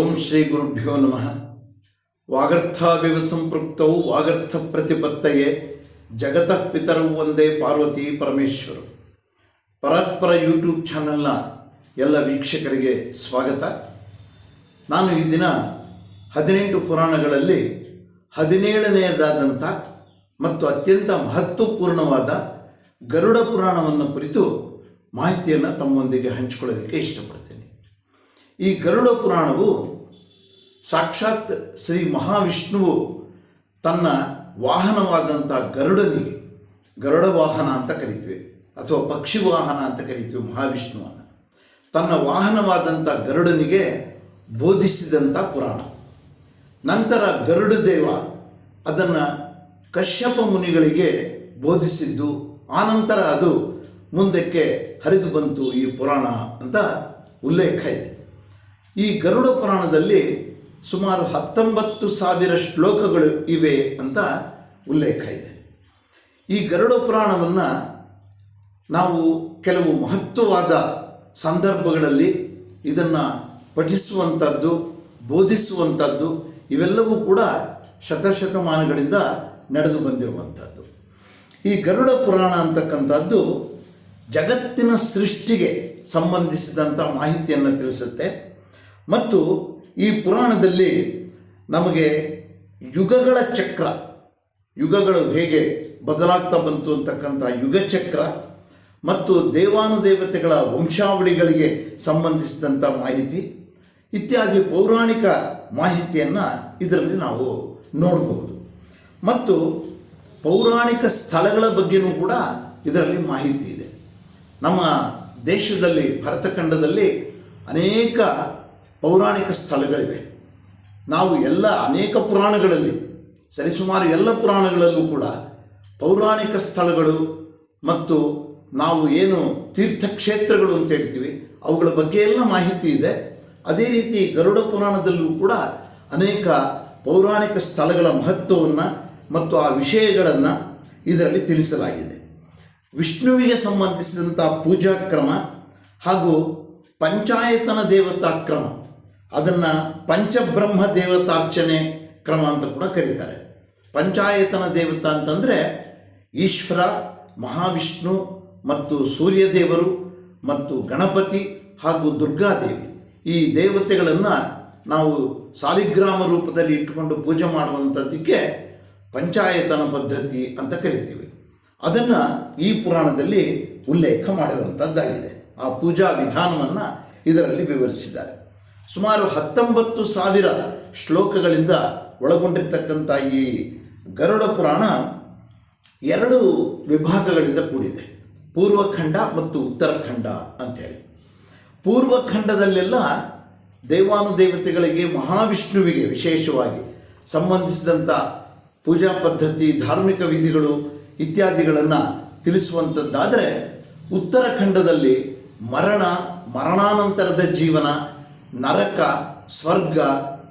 ಓಂ ಶ್ರೀ ಗುರುಭ್ಯೋ ನಮಃ. ವಾಗರ್ಥಾವಿವ ಸಂಪೃಕ್ತವು ವಾಗರ್ಥ ಪ್ರತಿಪತ್ತಯೇ. ಜಗತಃ ಪಿತರವು ಒಂದೇ ಪಾರ್ವತಿ ಪರಮೇಶ್ವರು. ಪರಾತ್ಪರ ಯೂಟ್ಯೂಬ್ ಚಾನಲ್ನ ಎಲ್ಲ ವೀಕ್ಷಕರಿಗೆ ಸ್ವಾಗತ. ನಾನು ಈ ದಿನ ಹದಿನೆಂಟು ಪುರಾಣಗಳಲ್ಲಿ ಹದಿನೇಳನೆಯದಾದಂಥ ಮತ್ತು ಅತ್ಯಂತ ಮಹತ್ವಪೂರ್ಣವಾದ ಗರುಡ ಪುರಾಣವನ್ನು ಕುರಿತು ಮಾಹಿತಿಯನ್ನು ತಮ್ಮೊಂದಿಗೆ ಹಂಚಿಕೊಳ್ಳೋದಕ್ಕೆ ಇಷ್ಟಪಡ್ತೇನೆ. ಈ ಗರುಡ ಪುರಾಣವು ಸಾಕ್ಷಾತ್ ಶ್ರೀ ಮಹಾವಿಷ್ಣುವು ತನ್ನ ವಾಹನವಾದಂಥ ಗರುಡನಿಗೆ, ಗರುಡ ವಾಹನ ಅಂತ ಕರಿತೀವಿ, ಅಥವಾ ಪಕ್ಷಿ ವಾಹನ ಅಂತ ಕರಿತೀವಿ ಮಹಾವಿಷ್ಣುವನ್ನು. ತನ್ನ ವಾಹನವಾದಂಥ ಗರುಡನಿಗೆ ಬೋಧಿಸಿದಂಥ ಪುರಾಣ. ನಂತರ ಗರುಡ ದೇವ ಅದನ್ನು ಕಶ್ಯಪ ಮುನಿಗಳಿಗೆ ಬೋಧಿಸಿದ್ದು, ಆನಂತರ ಅದು ಮುಂದಕ್ಕೆ ಹರಿದು ಬಂತು ಈ ಪುರಾಣ ಅಂತ ಉಲ್ಲೇಖ ಇದೆ. ಈ ಗರುಡ ಪುರಾಣದಲ್ಲಿ ಸುಮಾರು ಹತ್ತೊಂಬತ್ತು ಸಾವಿರ ಶ್ಲೋಕಗಳು ಇವೆ ಅಂತ ಉಲ್ಲೇಖ ಇದೆ. ಈ ಗರುಡ ಪುರಾಣವನ್ನು ನಾವು ಕೆಲವು ಮಹತ್ವವಾದ ಸಂದರ್ಭಗಳಲ್ಲಿ ಇದನ್ನು ಪಠಿಸುವಂಥದ್ದು ಬೋಧಿಸುವಂಥದ್ದು ಇವೆಲ್ಲವೂ ಕೂಡ ಶತಶತಮಾನಗಳಿಂದ ನಡೆದು ಬಂದಿರುವಂಥದ್ದು ಈ ಗರುಡ ಪುರಾಣ ಅಂತಕ್ಕಂಥದ್ದು ಜಗತ್ತಿನ ಸೃಷ್ಟಿಗೆ ಸಂಬಂಧಿಸಿದಂಥ ಮಾಹಿತಿಯನ್ನು ತಿಳಿಸುತ್ತೆ. ಮತ್ತು ಈ ಪುರಾಣದಲ್ಲಿ ನಮಗೆ ಯುಗಗಳ ಚಕ್ರ, ಯುಗಗಳು ಹೇಗೆ ಬದಲಾಗ್ತಾ ಬಂತು ಅಂತಕ್ಕಂಥ ಯುಗಚಕ್ರ ಮತ್ತು ದೇವಾನುದೇವತೆಗಳ ವಂಶಾವಳಿಗಳಿಗೆ ಸಂಬಂಧಿಸಿದಂಥ ಮಾಹಿತಿ, ಇತ್ಯಾದಿ ಪೌರಾಣಿಕ ಮಾಹಿತಿಯನ್ನು ಇದರಲ್ಲಿ ನಾವು ನೋಡಬಹುದು. ಮತ್ತು ಪೌರಾಣಿಕ ಸ್ಥಳಗಳ ಬಗ್ಗೆಯೂ ಕೂಡ ಇದರಲ್ಲಿ ಮಾಹಿತಿ ಇದೆ. ನಮ್ಮ ದೇಶದಲ್ಲಿ, ಭರತಖಂಡದಲ್ಲಿ ಅನೇಕ ಪೌರಾಣಿಕ ಸ್ಥಳಗಳಿವೆ. ನಾವು ಎಲ್ಲ ಅನೇಕ ಪುರಾಣಗಳಲ್ಲಿ, ಸರಿಸುಮಾರು ಎಲ್ಲ ಪುರಾಣಗಳಲ್ಲೂ ಕೂಡ ಪೌರಾಣಿಕ ಸ್ಥಳಗಳು ಮತ್ತು ನಾವು ಏನು ತೀರ್ಥಕ್ಷೇತ್ರಗಳು ಅಂತ ಹೇಳ್ತೀವಿ, ಅವುಗಳ ಬಗ್ಗೆ ಎಲ್ಲ ಮಾಹಿತಿ ಇದೆ. ಅದೇ ರೀತಿ ಗರುಡ ಪುರಾಣದಲ್ಲೂ ಕೂಡ ಅನೇಕ ಪೌರಾಣಿಕ ಸ್ಥಳಗಳ ಮಹತ್ವವನ್ನು ಮತ್ತು ಆ ವಿಷಯಗಳನ್ನು ಇದರಲ್ಲಿ ತಿಳಿಸಲಾಗಿದೆ. ವಿಷ್ಣುವಿಗೆ ಸಂಬಂಧಿಸಿದಂಥ ಪೂಜಾ ಕ್ರಮ ಹಾಗೂ ಪಂಚಾಯತನ ದೇವತಾ ಕ್ರಮ ಅದನ್ನು ಪಂಚಬ್ರಹ್ಮ ದೇವತಾರ್ಚನೆ ಕ್ರಮ ಅಂತ ಕೂಡ ಕರೀತಾರೆ. ಪಂಚಾಯತನ ದೇವತಾ ಅಂತಂದರೆ ಈಶ್ವರ, ಮಹಾವಿಷ್ಣು ಮತ್ತು ಸೂರ್ಯದೇವರು ಮತ್ತು ಗಣಪತಿ ಹಾಗೂ ದುರ್ಗಾದೇವಿ. ಈ ದೇವತೆಗಳನ್ನು ನಾವು ಸಾಲಿಗ್ರಾಮ ರೂಪದಲ್ಲಿ ಇಟ್ಟುಕೊಂಡು ಪೂಜೆ ಮಾಡುವಂಥದ್ದಕ್ಕೆ ಪಂಚಾಯತನ ಪದ್ಧತಿ ಅಂತ ಕರಿತೀವಿ. ಅದನ್ನು ಈ ಪುರಾಣದಲ್ಲಿ ಉಲ್ಲೇಖ ಮಾಡುವಂಥದ್ದಾಗಿದೆ ಆ ಪೂಜಾ ವಿಧಾನವನ್ನು ಇದರಲ್ಲಿ ವಿವರಿಸಿದ್ದಾರೆ. ಸುಮಾರು ಹತ್ತೊಂಬತ್ತು ಸಾವಿರ ಶ್ಲೋಕಗಳಿಂದ ಒಳಗೊಂಡಿರ್ತಕ್ಕಂಥ ಈ ಗರುಡ ಪುರಾಣ ಎರಡು ವಿಭಾಗಗಳಿಂದ ಕೂಡಿದೆ. ಪೂರ್ವಖಂಡ ಮತ್ತು ಉತ್ತರಖಂಡ ಅಂಥೇಳಿ ಪೂರ್ವಖಂಡದಲ್ಲೆಲ್ಲ ದೇವಾನುದೇವತೆಗಳಿಗೆ, ಮಹಾವಿಷ್ಣುವಿಗೆ ವಿಶೇಷವಾಗಿ ಸಂಬಂಧಿಸಿದಂಥ ಪೂಜಾ ಪದ್ಧತಿ, ಧಾರ್ಮಿಕ ವಿಧಿಗಳು ಇತ್ಯಾದಿಗಳನ್ನು ತಿಳಿಸುವಂಥದ್ದಾದರೆ ಉತ್ತರಖಂಡದಲ್ಲಿ ಮರಣ, ಮರಣಾನಂತರದ ಜೀವನ ನರಕ, ಸ್ವರ್ಗ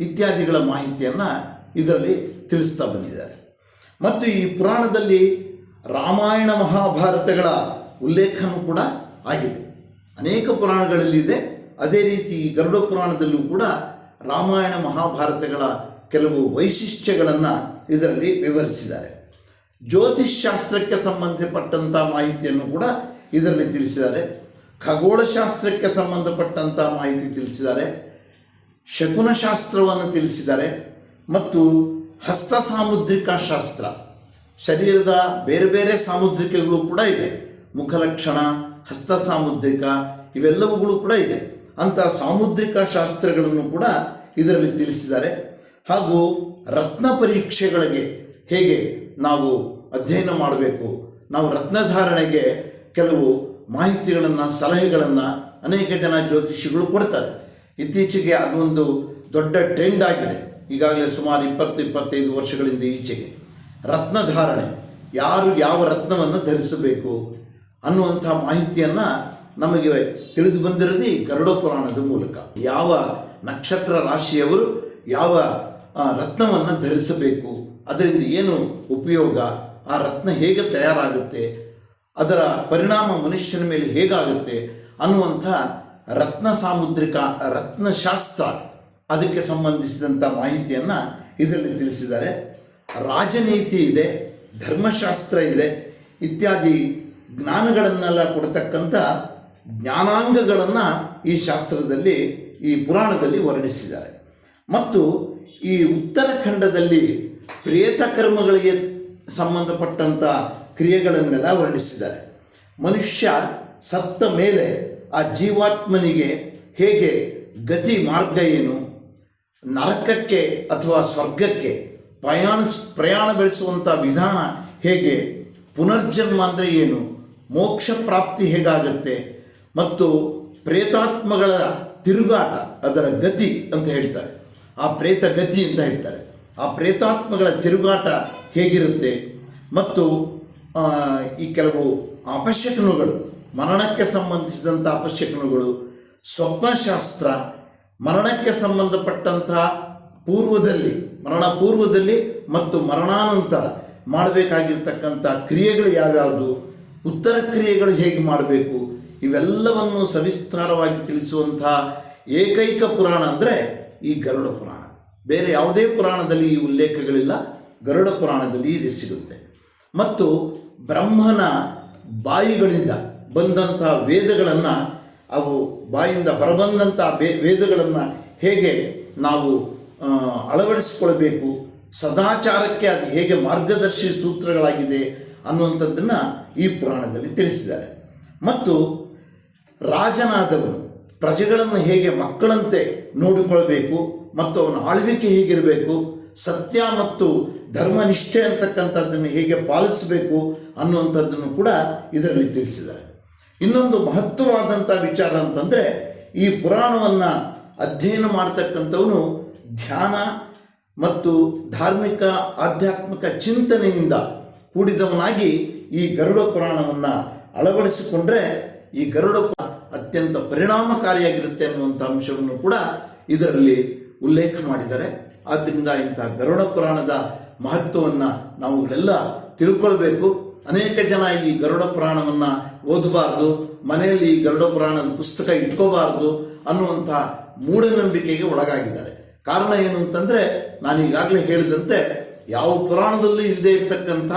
ಇತ್ಯಾದಿಗಳ ಮಾಹಿತಿಯನ್ನು ಇದರಲ್ಲಿ ತಿಳಿಸ್ತಾ ಬಂದಿದ್ದಾರೆ. ಮತ್ತು ಈ ಪುರಾಣದಲ್ಲಿ ರಾಮಾಯಣ ಮಹಾಭಾರತಗಳ ಉಲ್ಲೇಖನೂ ಕೂಡ ಆಗಿದೆ. ಅನೇಕ ಪುರಾಣಗಳಲ್ಲಿದೆ. ಅದೇ ರೀತಿ ಈ ಗರುಡ ಪುರಾಣದಲ್ಲೂ ಕೂಡ ರಾಮಾಯಣ ಮಹಾಭಾರತಗಳ ಕೆಲವು ವೈಶಿಷ್ಟ್ಯಗಳನ್ನು ಇದರಲ್ಲಿ ವಿವರಿಸಿದ್ದಾರೆ. ಜ್ಯೋತಿಷ್ಶಾಸ್ತ್ರಕ್ಕೆ ಸಂಬಂಧಪಟ್ಟಂಥ ಮಾಹಿತಿಯನ್ನು ಕೂಡ ಇದರಲ್ಲಿ ತಿಳಿಸಿದ್ದಾರೆ. ಖಗೋಳಶಾಸ್ತ್ರಕ್ಕೆ ಸಂಬಂಧಪಟ್ಟಂಥ ಮಾಹಿತಿ ತಿಳಿಸಿದ್ದಾರೆ, ಶಕುನಶಾಸ್ತ್ರವನ್ನು ತಿಳಿಸಿದ್ದಾರೆ, ಮತ್ತು ಹಸ್ತ ಸಾಮುದ್ರಿಕ ಶಾಸ್ತ್ರ. ಶರೀರದ ಬೇರೆ ಬೇರೆ ಸಾಮುದ್ರಿಕಗಳು ಕೂಡ ಇದೆ. ಮುಖಲಕ್ಷಣ ಹಸ್ತ ಸಾಮುದ್ರಿಕ ಇವೆಲ್ಲವುಗಳು ಕೂಡ ಇದೆ. ಅಂಥ ಸಾಮುದ್ರಿಕ ಶಾಸ್ತ್ರಗಳನ್ನು ಕೂಡ ಇದರಲ್ಲಿ ತಿಳಿಸಿದ್ದಾರೆ. ಹಾಗೂ ರತ್ನ ಪರೀಕ್ಷೆಗಳಿಗೆ ಹೇಗೆ ನಾವು ಅಧ್ಯಯನ ಮಾಡಬೇಕು, ನಾವು ರತ್ನಧಾರಣೆಗೆ ಕೆಲವು ಮಾಹಿತಿಗಳನ್ನು, ಸಲಹೆಗಳನ್ನು ಅನೇಕ ಜನ ಜ್ಯೋತಿಷಿಗಳು ಕೊಡ್ತಾರೆ. ಇತ್ತೀಚೆಗೆ ಅದೊಂದು ದೊಡ್ಡ ಟ್ರೆಂಡ್ ಆಗಿದೆ. ಈಗಾಗಲೇ ಸುಮಾರು ಇಪ್ಪತ್ತು, ಇಪ್ಪತ್ತೈದು ವರ್ಷಗಳಿಂದ ಈಚೆಗೆ. ರತ್ನಧಾರಣೆ. ಯಾರು ಯಾವ ರತ್ನವನ್ನು ಧರಿಸಬೇಕು ಅನ್ನುವಂಥ ಮಾಹಿತಿಯನ್ನು ನಮಗೆ ತಿಳಿದು ಬಂದಿರೋದು ಈ ಗರುಡ ಪುರಾಣದ ಮೂಲಕ. ಯಾವ ನಕ್ಷತ್ರ ರಾಶಿಯವರು ಯಾವ ರತ್ನವನ್ನು ಧರಿಸಬೇಕು, ಅದರಿಂದ ಏನು ಉಪಯೋಗ, ಆ ರತ್ನ ಹೇಗೆ ತಯಾರಾಗುತ್ತೆ ಅದರ ಪರಿಣಾಮ ಮನುಷ್ಯನ ಮೇಲೆ ಹೇಗಾಗುತ್ತೆ ಅನ್ನುವಂಥ ರತ್ನ ಸಾಮುದ್ರಿಕ ರತ್ನಶಾಸ್ತ್ರ ಅದಕ್ಕೆ ಸಂಬಂಧಿಸಿದಂಥ ಮಾಹಿತಿಯನ್ನು ಇದರಲ್ಲಿ ತಿಳಿಸಿದ್ದಾರೆ. ರಾಜನೀತಿ ಇದೆ, ಧರ್ಮಶಾಸ್ತ್ರ ಇದೆ, ಇತ್ಯಾದಿ ಜ್ಞಾನಗಳನ್ನೆಲ್ಲ ಕೊಡ್ತಕ್ಕಂಥ ಜ್ಞಾನಾಂಗಗಳನ್ನು ಈ ಶಾಸ್ತ್ರದಲ್ಲಿ, ಈ ಪುರಾಣದಲ್ಲಿ ವರ್ಣಿಸಿದ್ದಾರೆ. ಮತ್ತು ಈ ಉತ್ತರಾಖಂಡದಲ್ಲಿ ಪ್ರೇತ ಕರ್ಮಗಳಿಗೆ ಸಂಬಂಧಪಟ್ಟಂಥ ಕ್ರಿಯೆಗಳನ್ನೆಲ್ಲ ವರ್ಣಿಸಿದ್ದಾರೆ. ಮನುಷ್ಯ ಸತ್ತ ಮೇಲೆ ಆ ಜೀವಾತ್ಮನಿಗೆ ಹೇಗೆ ಗತಿ ಮಾರ್ಗ ಏನು? ನರಕಕ್ಕೆ ಅಥವಾ ಸ್ವರ್ಗಕ್ಕೆ ಪ್ರಯಾಣ ಪ್ರಯಾಣ ಬೆಳೆಸುವಂಥ ವಿಧಾನ ಹೇಗೆ? ಪುನರ್ಜನ್ಮ ಅಂದರೆ ಏನು? ಮೋಕ್ಷ ಪ್ರಾಪ್ತಿ ಹೇಗಾಗತ್ತೆ? ಮತ್ತು ಪ್ರೇತಾತ್ಮಗಳ ತಿರುಗಾಟ, ಅದರ ಗತಿ ಅಂತ ಹೇಳ್ತಾರೆ. ಆ ಪ್ರೇತ ಗತಿ ಅಂತ ಹೇಳ್ತಾರೆ. ಆ ಪ್ರೇತಾತ್ಮಗಳ ತಿರುಗಾಟ ಹೇಗಿರುತ್ತೆ? ಮತ್ತು ಈ ಕೆಲವು ಅಪಶಕನಗಳು ಮರಣಕ್ಕೆ ಸಂಬಂಧಿಸಿದಂಥ ಅಪಶಕನಗಳು ಸ್ವಪ್ನಶಾಸ್ತ್ರ, ಮರಣಕ್ಕೆ ಸಂಬಂಧಪಟ್ಟಂತಹ ಪೂರ್ವದಲ್ಲಿ, ಮರಣ ಪೂರ್ವದಲ್ಲಿ ಮತ್ತು ಮರಣಾನಂತರ ಮಾಡಬೇಕಾಗಿರ್ತಕ್ಕಂಥ ಕ್ರಿಯೆಗಳು ಯಾವ್ಯಾವುದು, ಉತ್ತರ ಕ್ರಿಯೆಗಳು ಹೇಗೆ ಮಾಡಬೇಕು, ಇವೆಲ್ಲವನ್ನು ಸವಿಸ್ತಾರವಾಗಿ ತಿಳಿಸುವಂಥ ಏಕೈಕ ಪುರಾಣ ಅಂದರೆ ಈ ಗರುಡ ಪುರಾಣ. ಬೇರೆ ಯಾವುದೇ ಪುರಾಣದಲ್ಲಿ ಈ ಉಲ್ಲೇಖಗಳಿಲ್ಲ, ಗರುಡ ಪುರಾಣದಲ್ಲಿ ಇದು ಸಿಗುತ್ತೆ. ಮತ್ತು ಬ್ರಹ್ಮನ ಬಾಯಿಗಳಿಂದ ಬಂದಂಥ ವೇದಗಳನ್ನು, ಅವು ಬಾಯಿಂದ ಹೊರಬಂದಂಥ ಬೇ, ವೇದಗಳನ್ನು ಹೇಗೆ ನಾವು ಅಳವಡಿಸಿಕೊಳ್ಬೇಕು ಸದಾಚಾರಕ್ಕೆ ಅದು ಹೇಗೆ ಮಾರ್ಗದರ್ಶಿ ಸೂತ್ರಗಳಾಗಿದೆ ಅನ್ನುವಂಥದ್ದನ್ನು ಈ ಪುರಾಣದಲ್ಲಿ ತಿಳಿಸಿದ್ದಾರೆ. ಮತ್ತು ರಾಜನಾದವನು ಪ್ರಜೆಗಳನ್ನು ಹೇಗೆ ಮಕ್ಕಳಂತೆ ನೋಡಿಕೊಳ್ಬೇಕು ಮತ್ತು ಅವನ ಆಳ್ವಿಕೆ ಹೇಗಿರಬೇಕು ಸತ್ಯ ಮತ್ತು ಧರ್ಮನಿಷ್ಠೆ ಅಂತಕ್ಕಂಥದ್ದನ್ನು ಹೇಗೆ ಪಾಲಿಸಬೇಕು ಅನ್ನುವಂಥದ್ದನ್ನು ಕೂಡ ಇದರಲ್ಲಿ ತಿಳಿಸಿದ್ದಾರೆ. ಇನ್ನೊಂದು ಮಹತ್ವವಾದಂಥ ವಿಚಾರ ಅಂತಂದರೆ ಈ ಪುರಾಣವನ್ನು ಅಧ್ಯಯನ ಮಾಡ್ತಕ್ಕಂಥವನು ಧ್ಯಾನ ಮತ್ತು ಧಾರ್ಮಿಕ ಆಧ್ಯಾತ್ಮಿಕ ಚಿಂತನೆಯಿಂದ ಕೂಡಿದವನಾಗಿ ಈ ಗರುಡ ಪುರಾಣವನ್ನು ಅಳವಡಿಸಿಕೊಂಡ್ರೆ ಈ ಗರುಡ ಅತ್ಯಂತ ಪರಿಣಾಮಕಾರಿಯಾಗಿರುತ್ತೆ ಅನ್ನುವಂಥ ಅಂಶವನ್ನು ಕೂಡ ಇದರಲ್ಲಿ ಉಲ್ಲೇಖ ಮಾಡಿದ್ದಾರೆ. ಆದ್ದರಿಂದ ಇಂಥ ಗರುಡ ಪುರಾಣದ ಮಹತ್ವವನ್ನು ನಾವುಗಳೆಲ್ಲ ತಿಳ್ಕೊಳ್ಬೇಕು. ಅನೇಕ ಜನ ಈ ಗರುಡ ಪುರಾಣವನ್ನ ಓದಬಾರ್ದು, ಮನೆಯಲ್ಲಿ ಗರುಡ ಪುರಾಣದ ಪುಸ್ತಕ ಇಟ್ಕೋಬಾರ್ದು ಅನ್ನುವಂಥ ಮೂಢನಂಬಿಕೆಗೆ ಒಳಗಾಗಿದ್ದಾರೆ. ಕಾರಣ ಏನು ಅಂತಂದ್ರೆ ನಾನು ಈಗಾಗಲೇ ಹೇಳಿದಂತೆ, ಯಾವ ಪುರಾಣದಲ್ಲೂ ಇಲ್ಲದೆ ಇರತಕ್ಕಂಥ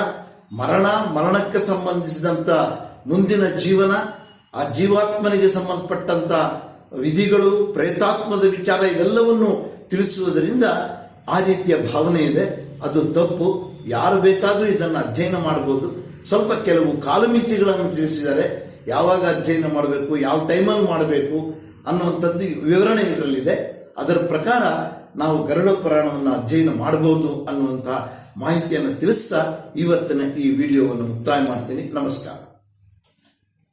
ಮರಣ, ಮರಣಕ್ಕೆ ಸಂಬಂಧಿಸಿದಂಥ ಮುಂದಿನ ಜೀವನ, ಆ ಜೀವಾತ್ಮನಿಗೆ ಸಂಬಂಧಪಟ್ಟಂತ ವಿಧಿಗಳು, ಪ್ರೇತಾತ್ಮದ ವಿಚಾರ, ಇವೆಲ್ಲವನ್ನು ತಿಳಿಸುವುದರಿಂದ ಆ ರೀತಿಯ ಭಾವನೆ ಇದೆ. ಅದು ತಪ್ಪು. ಯಾರು ಬೇಕಾದರೂ ಇದನ್ನು ಅಧ್ಯಯನ ಮಾಡಬಹುದು ಸ್ವಲ್ಪ ಕೆಲವು ಕಾಲಮಿತಿಗಳನ್ನು ತಿಳಿಸಿದ್ದಾರೆ ಯಾವಾಗ ಅಧ್ಯಯನ ಮಾಡಬೇಕು, ಯಾವ ಟೈಮಲ್ಲಿ ಮಾಡಬೇಕು ಅನ್ನುವಂಥದ್ದು ವಿವರಣೆ ಇದರಲ್ಲಿದೆ. ಅದರ ಪ್ರಕಾರ ನಾವು ಗರುಡ ಪುರಾಣವನ್ನು ಅಧ್ಯಯನ ಮಾಡಬಹುದು ಅನ್ನುವಂಥ ಮಾಹಿತಿಯನ್ನು ತಿಳಿಸ್ತಾ ಇವತ್ತಿನ ಈ ವಿಡಿಯೋವನ್ನು ಮುಕ್ತಾಯ ಮಾಡ್ತೀನಿ. ನಮಸ್ಕಾರ.